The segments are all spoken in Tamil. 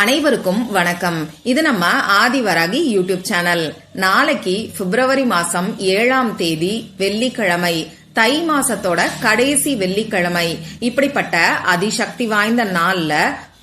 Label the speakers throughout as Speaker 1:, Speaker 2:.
Speaker 1: அனைவருக்கும் வணக்கம். இது நம்ம ஆதிவராகி யூடியூப் சேனல். நாளைக்கு பிப்ரவரி மாசம் ஏழாம் தேதி வெள்ளிக்கிழமை. தை மாசத்தோட கடைசி வெள்ளிக்கிழமை. இப்படிப்பட்ட அதிசக்தி வாய்ந்த நாள்ல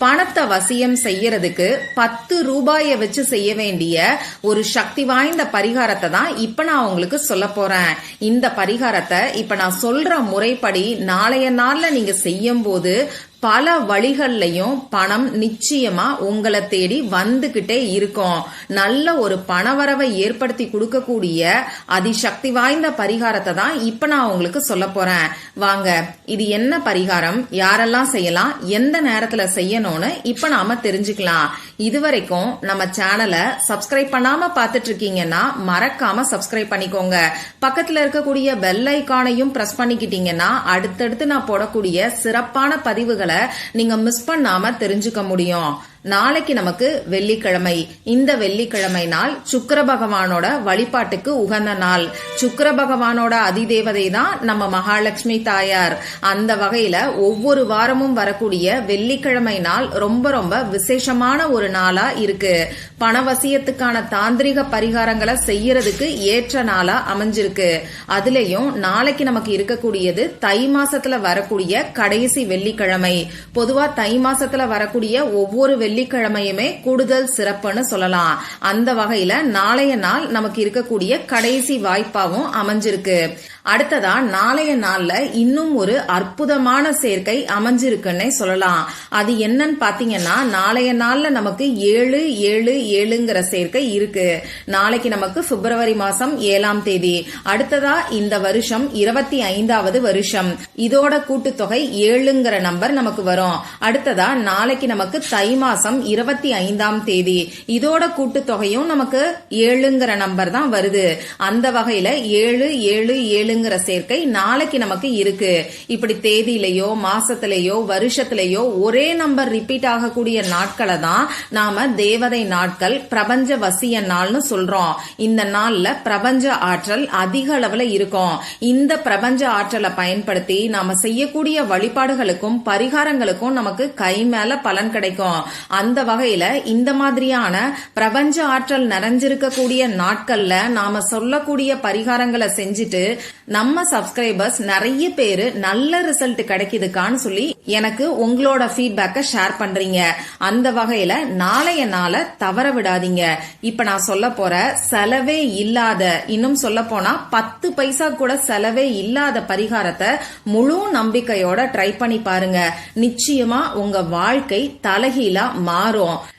Speaker 1: பணத்தை வசியம் செய்யறதுக்கு பத்து ரூபாய வச்சு செய்ய வேண்டிய ஒரு சக்தி வாய்ந்த பரிகாரத்தை தான் இப்ப நான் உங்களுக்கு சொல்ல போறேன். இந்த பரிகாரத்தை இப்ப நான் சொல்ற முறைப்படி நாளைய நாள்ல நீங்க செய்யும் போது பல வழிகள்லையும் பணம் நிச்சயமா உங்களை தேடி வந்துகிட்டே இருக்கும். நல்ல ஒரு பணவரவை ஏற்படுத்தி கொடுக்கக்கூடிய அதிசக்தி வாய்ந்த பரிகாரத்தை தான் இப்ப நான் உங்களுக்கு சொல்ல போறேன். வாங்க இது என்ன பரிகாரம்? யாரெல்லாம் செய்யலாம்? எந்த நேரத்துல செய்யணும்னு இப்ப நாம தெரிஞ்சுக்கலாம். இதுவரைக்கும் நம்ம சேனலை சப்ஸ்கிரைப் பண்ணாம பாத்துட்டு இருக்கீங்கன்னா மறக்காம சப்ஸ்கிரைப் பண்ணிக்கோங்க. பக்கத்துல இருக்கக்கூடிய பெல் ஐக்கானையும் பிரஸ் பண்ணிக்கிட்டீங்கன்னா அடுத்தடுத்து நான் போடக்கூடிய சிறப்பான பதிவுகள் நீங்க மிஸ் பண்ணாம தெரிஞ்சுக்க முடியும். நாளைக்கு நமக்கு வெள்ளிக்கிழமை. இந்த வெள்ளிக்கிழமை நாள் சுக்கர பகவானோட வழிபாட்டுக்கு உகந்த நாள். சுக்கர பகவானோட அதிதேவதை தான் நம்ம மகாலட்சுமி தாயார். அந்த வகையில ஒவ்வொரு வாரமும் வரக்கூடிய வெள்ளிக்கிழமை நாள் ரொம்ப ரொம்ப விசேஷமான ஒரு நாளா இருக்கு. பணவசியத்துக்கான தாந்திரிக பரிகாரங்களை செய்யறதுக்கு ஏற்ற நாளா அமைஞ்சிருக்கு. அதுலயும் நாளைக்கு நமக்கு இருக்கக்கூடியது தை மாசத்துல வரக்கூடிய கடைசி வெள்ளிக்கிழமை. பொதுவா தை மாசத்துல வரக்கூடிய ஒவ்வொரு வெள்ளிக்கிழமையுமே கூடுதல் சிறப்புன்னு சொல்லலாம். அந்த வகையில நாளைய நாள் நமக்கு இருக்கக்கூடிய கடைசி வாய்ப்பாவும் அமைஞ்சிருக்கு. அடுத்ததா நாளைய நாள்ல இன்னும் ஒரு அற்புதமான சேர்க்கை அமைஞ்சிருக்குன்னே சொல்லலாம். அது என்னன்னு பாத்தீங்கன்னா நாளைய நாள்ல நமக்கு ஏழு ஏழு ஏழுங்கிற சேர்க்கை இருக்கு. நாளைக்கு நமக்கு பிப்ரவரி மாசம் ஏழாம் தேதி. அடுத்ததா இந்த வருஷம் இருபத்தி ஐந்தாவது வருஷம். இதோட கூட்டுத்தொகை ஏழுங்கிற நம்பர் நமக்கு வரும். அடுத்ததா நாளைக்கு நமக்கு தை மாசம் இருபத்தி ஐந்தாம் தேதி. இதோட கூட்டுத்தொகையும் நமக்கு ஏழுங்கிற நம்பர் தான் வருது. அந்த வகையில ஏழு ஏழு ஏழுங்கிற சேர்க்கை நாளைக்கு நமக்கு இருக்கு. இப்படி தேதியிலேயோ மாசத்திலேயோ வருஷத்திலேயோ ஒரே நம்பர் ரிப்பீட் ஆகக்கூடிய நாட்களை தான் நாம தேவதை நாட்கள் பிரபஞ்ச வசிய நாள்னு சொல்றோம். இந்த நாள்ல பிரபஞ்ச ஆற்றல் அதிக அளவுல இருக்கும். இந்த பிரபஞ்ச ஆற்றலை பயன்படுத்தி நாம செய்யக்கூடிய வழிபாடுகளுக்கும் பரிகாரங்களுக்கும் நமக்கு கை மேல பலன் கிடைக்கும். அந்த வகையில இந்த மாதிரியான பிரபஞ்ச ஆற்றல் நிறைஞ்சிருக்கக்கூடிய நாட்கள்ல நாம சொல்லக்கூடிய பரிகாரங்களை செஞ்சுட்டு நம்ம சப்ஸ்கிரைபர்ஸ் நிறைய பேரு நல்ல ரிசல்ட் கிடைக்குதுக்கான்னு சொல்லி எனக்கு உங்களோட ஃபீட்பேக்கை ஷேர் பண்றீங்க. அந்த வகையில நாளைய நாள தவற விடாதீங்க. இப்ப நான் சொல்ல போற செலவே இல்லாத இன்னும் சொல்ல போனா பத்து பைசா கூட செலவே இல்லாத பரிகாரத்தை முழு நம்பிக்கையோட ட்ரை பண்ணி பாருங்க. நிச்சயமா உங்க வாழ்க்கை தலைகீழா மாறும்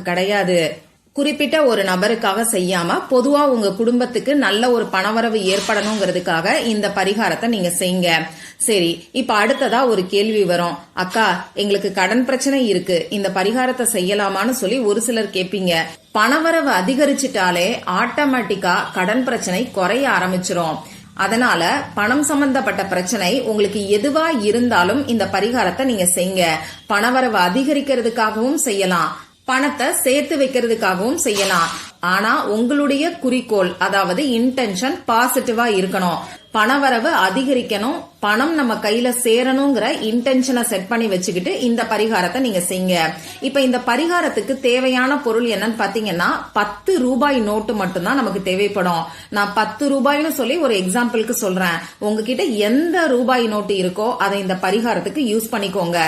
Speaker 1: கிடையாது. குறிப்பிட்ட ஒரு நபருக்காக செய்யாம பொதுவா உங்க குடும்பத்துக்கு நல்ல ஒரு பணவரவு ஏற்படணுங்கிறதுக்காக இந்த பரிகாரத்தை நீங்க செய்யுங்க. சரி இப்ப அடுத்ததா ஒரு கேள்வி வரும். அக்கா எங்களுக்கு கடன் பிரச்சனை இருக்கு. இந்த பரிகாரத்தை செய்யலாமான்னு சொல்லி ஒரு சிலர் கேப்பீங்க. பணவரவு அதிகரிச்சிட்டாலே ஆட்டோமேட்டிக்கா கடன் பிரச்சனை குறைய ஆரம்பிச்சிரும். அதனால பணம் சம்பந்தப்பட்ட பிரச்சனை உங்களுக்கு எதுவா இருந்தாலும் இந்த பரிகாரத்தை நீங்க செய்யுங்க. பணவரவு அதிகரிக்கிறதுக்காகவும் செய்யலாம். பணத்தை சேர்த்து வைக்கிறதுக்காகவும் செய்யலாம். ஆனா உங்களுடைய குறிக்கோள் அதாவது இன்டென்ஷன் பாசிட்டிவா இருக்கணும். பணவரவு அதிகரிக்கணும். பணம் நம்ம கையில சேரணுங்கிற இன்டென்ஷனை செட் பண்ணி வச்சுக்கிட்டு இந்த பரிகாரத்தை நீங்க செய்யுங்க. இப்ப இந்த பரிகாரத்துக்கு தேவையான பொருள் என்னன்னு பாத்தீங்கன்னா பத்து ரூபாய் நோட்டு மட்டும்தான் நமக்கு தேவைப்படும். நான் பத்து ரூபாய்னு சொல்லி ஒரு எக்ஸாம்பிளுக்கு சொல்றேன். உங்ககிட்ட எந்த ரூபாய் நோட்டு இருக்கோ அதை இந்த பரிகாரத்துக்கு யூஸ் பண்ணிக்கோங்க.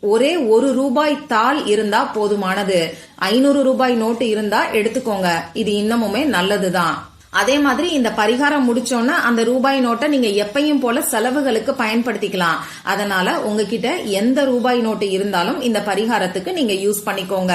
Speaker 1: ஒரே ஒரு ரூபாய் தாள் இருந்தா போதுமானது. ஐநூறு ரூபாய் நோட்டு இருந்தா எடுத்துக்கோங்க. இது இன்னமுமே நல்லதுதான். அதே மாதிரி இந்த பரிகாரம் முடிச்சோன்னா அந்த ரூபாய் நோட்டை நீங்க எப்பையும் போல செலவுகளுக்கு பயன்படுத்திக்கலாம். அதனால உங்ககிட்ட எந்த ரூபாய் நோட்டு இருந்தாலும் இந்த பரிகாரத்துக்கு நீங்க யூஸ் பண்ணிக்கோங்க.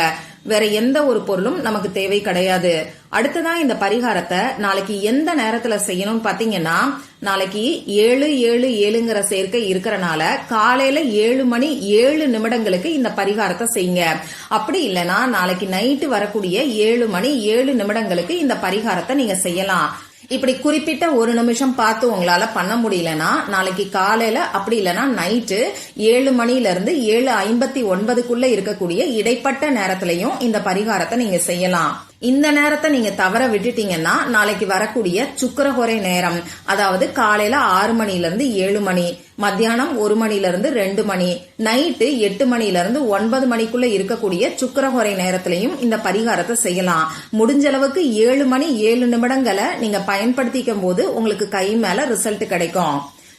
Speaker 1: வேற எந்த ஒரு பொருளும் நமக்கு தேவை கிடையாது. அடுத்ததான் இந்த பரிகாரத்தை நாளைக்கு எந்த நேரத்துல செய்யணும்னு பாத்தீங்கன்னா நாளைக்கு ஏழு ஏழு ஏழுங்கிற சேர்க்கை இருக்கிறனால காலையில ஏழு மணி ஏழு நிமிடங்களுக்கு இந்த பரிகாரத்தை செய்யுங்க. அப்படி இல்லைன்னா நாளைக்கு நைட்டு வரக்கூடிய ஏழு மணி ஏழு நிமிடங்களுக்கு இந்த பரிகாரத்தை நீங்க செய்யலாம். இப்படி குறிப்பிட்ட ஒரு நிமிஷம் பார்த்து உங்களால பண்ண முடியலனா நாளைக்கு காலையில அப்படி இல்லைன்னா நைட்டு ஏழு மணில இருந்து ஏழு ஐம்பத்தி ஒன்பதுக்குள்ள இருக்கக்கூடிய இடைப்பட்ட நேரத்திலையும் இந்த பரிகாரத்தை நீங்க செய்யலாம். இந்த நேரத்தை நீங்க தவற விட்டுட்டீங்கன்னா நாளைக்கு வரக்கூடிய சுக்கரகுறை நேரம் அதாவது காலையில ஆறு மணில இருந்து ஏழு மணி மத்தியானம் ஒரு மணில இருந்து ரெண்டு மணி நைட்டு எட்டு மணில இருந்து ஒன்பது மணிக்குள்ள இருக்கக்கூடிய சுக்கரகுறை நேரத்திலையும் இந்த பரிகாரத்தை செய்யலாம். முடிஞ்ச அளவுக்கு ஏழு மணி ஏழு நிமிடங்களை நீங்க பயன்படுத்திக்கும் போது உங்களுக்கு கை மேல ரிசல்ட் கிடைக்கும்.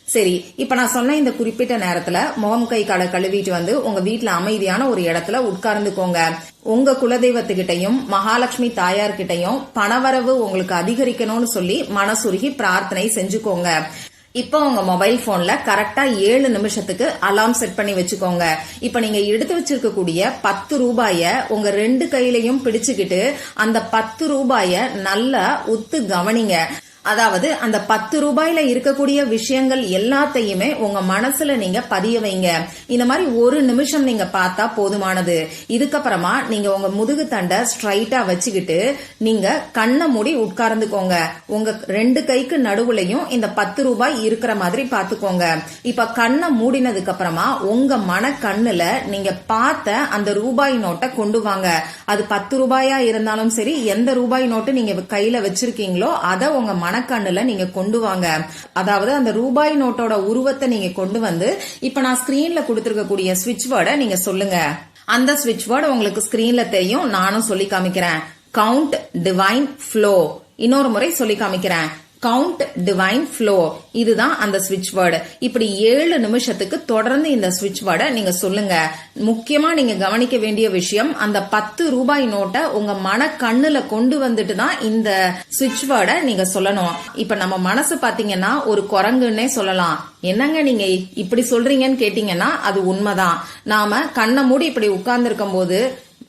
Speaker 1: சரி இப்ப நான் சொன்ன இந்த குறிப்பிட்ட நேரத்துல முகம் கை காலை கழுவிட்டு வந்து உங்க வீட்டுல அமைதியான ஒரு இடத்துல உட்கார்ந்துக்கோங்க. உங்க குலதெய்வத்துக்கிட்டையும் மகாலட்சுமி தாயார்கிட்டையும் பணவரவு உங்களுக்கு அதிகரிக்கணும்னு சொல்லி மனசுருகி பிரார்த்தனை செஞ்சுக்கோங்க. இப்போ உங்க மொபைல் போன்ல கரெக்டா ஏழு நிமிஷத்துக்கு அலாம் செட் பண்ணி வச்சுக்கோங்க. இப்போ நீங்க எடுத்து வச்சிருக்கக்கூடிய பத்து ரூபாய உங்க ரெண்டு கையிலையும் பிடிச்சுக்கிட்டு அந்த பத்து ரூபாய நல்லா உத்து கவனிங்க. அதாவது அந்த பத்து ரூபாயில இருக்கக்கூடிய விஷயங்கள் எல்லாத்தையுமே உங்க மனசுல நீங்க பதிய வைங்க. இந்த மாதிரி ஒரு நிமிஷம் நீங்க பார்த்தா போதுமானது. இதுக்கப்புறமா நீங்க உங்க முதுகு தண்டை ஸ்ட்ரைட்டா வச்சுக்கிட்டு நீங்க கண்ணை மூடி உட்கார்ந்துக்கோங்க. உங்க ரெண்டு கைக்கு நடுவுலையும் இந்த பத்து ரூபாய் இருக்கிற மாதிரி பாத்துக்கோங்க இப்ப கண்ணை மூடினதுக்கு அப்புறமா உங்க மன கண்ணுல நீங்க பார்த்த அந்த ரூபாய் நோட்டை கொண்டு வாங்க. அது பத்து ரூபாயா இருந்தாலும் சரி எந்த ரூபாய் நோட்டு நீங்க கையில வச்சிருக்கீங்களோ அதை உங்க மனக்கண்ணுல நீங்க கொண்டு வாங்க. அதாவது அந்த ரூபாய் நோட்டோட உருவத்தை நீங்க கொண்டு வந்து இப்ப நான் ஸ்கிரீன்ல கொடுத்துருக்கக்கூடிய ஸ்விட்ச் வேர்டை நீங்க சொல்லுங்க. அந்த ஸ்விட்ச் வேர்டு உங்களுக்கு ஸ்கிரீன்ல தெரியும். நானும் சொல்லி காமிக்கிறேன். கவுண்ட் டிவைன் ஃப்ளோ இன்னொரு முறை சொல்லி காமிக்கிறேன். கவுண்ட் டிவைன் ஃப்ளோ இதுதான் அந்த ஸ்விட்ச் வேர்டு இப்படி ஏழு நிமிஷத்துக்கு தொடர்ந்து இந்த ஸ்விட்ச் வேர்டை நீங்க சொல்லுங்க. முக்கியமா நீங்க கவனிக்க வேண்டிய விஷயம் அந்த பத்து ரூபாய் நோட்டை உங்க மன கண்ணுல கொண்டு வந்துட்டு தான் இந்த ஸ்விட்ச் வேர்டை நீங்க சொல்லணும். இப்ப நம்ம மனசு பாத்தீங்கன்னா ஒரு குரங்குன்னே சொல்லலாம். என்னங்க நீங்க இப்படி சொல்றீங்கன்னு கேட்டீங்கன்னா அது உண்மைதான். நாம கண்ணை மூடி இப்படி உட்கார்ந்து இருக்கும் போது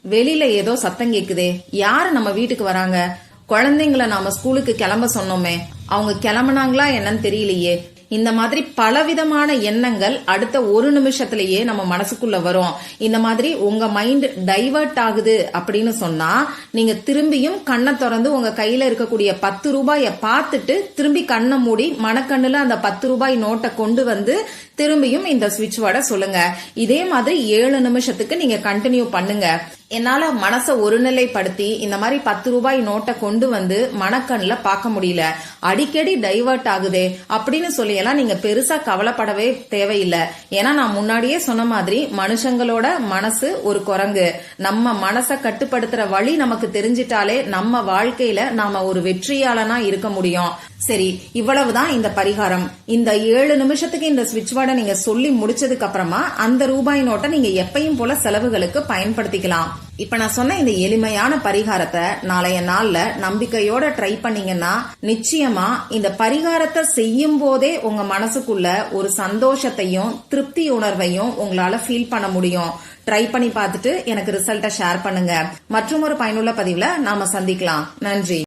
Speaker 1: வெளியில ஏதோ சத்தம் கேக்குதே. யாரு நம்ம வீட்டுக்கு வராங்க? குழந்தைங்கள நாம ஸ்கூலுக்கு கிளம்ப சொன்னோமே. அவங்க கிளம்புனாங்களா என்னன்னு தெரியலையே. இந்த மாதிரி பலவிதமான எண்ணங்கள் அடுத்த ஒரு நிமிஷத்திலேயே நம்ம மனசுக்குள்ள வரும். இந்த மாதிரி உங்க மைண்ட் டைவர்ட் ஆகுது அப்படின்னு சொன்னா நீங்க திரும்பியும் கண்ணை திறந்து உங்க கையில இருக்கக்கூடிய பத்து ரூபாய பார்த்துட்டு திரும்பி கண்ணை மூடி மனக்கண்ணுல அந்த பத்து ரூபாய் நோட்டை கொண்டு வந்து திரும்பியும் இந்த சுவிட்ச் வேர்டை சொல்லுங்க. இதே மாதிரி ஏழு நிமிஷத்துக்கு நீங்க கண்டினியூ பண்ணுங்க. என்னால மனசை ஒருநிலைப்படுத்தி இந்த மாதிரி பத்து ரூபாய் நோட்டை கொண்டு வந்து மனக்கண்ணில் பார்க்க முடியல. அடிக்கடி டைவர்ட் ஆகுதே அப்படின்னு சொல்லியெல்லாம் நீங்கள் நீங்க பெருசா கவலைப்படவே தேவையில்லை. ஏன்னா நான் முன்னாடியே சொன்ன மாதிரி மனுஷங்களோட மனசு ஒரு குரங்கு. நம்ம மனசை கட்டுப்படுத்துற வழி நமக்கு தெரிஞ்சிட்டாலே நம்ம வாழ்க்கையில நாம ஒரு வெற்றியாளனா இருக்க முடியும். சரி இவ்வளவுதான் இந்த பரிகாரம். இந்த ஏழு நிமிஷத்துக்கு இந்த சுவிட்ச் வேர்டை நீங்க சொல்லி முடிச்சதுக்கு அப்புறமா அந்த ரூபாய் நோட்டை நீங்க எப்பையும் போல செலவுகளுக்கு பயன்படுத்திக்கலாம். இப்ப நான் சொன்ன இந்த எளிமையான பரிகாரத்தை நாளைய நாள்ல நம்பிக்கையோட ட்ரை பண்ணீங்கன்னா நிச்சயமா இந்த பரிகாரத்தை செய்யும் போதே உங்க மனசுக்குள்ள ஒரு சந்தோஷத்தையும் திருப்தி உணர்வையும் உங்களால ஃபீல் பண்ண முடியும். ட்ரை பண்ணி பார்த்துட்டு எனக்கு ரிசல்ட்டை ஷேர் பண்ணுங்க. மற்றும் ஒரு பயனுள்ள பதிவுல நாம சந்திக்கலாம். நன்றி.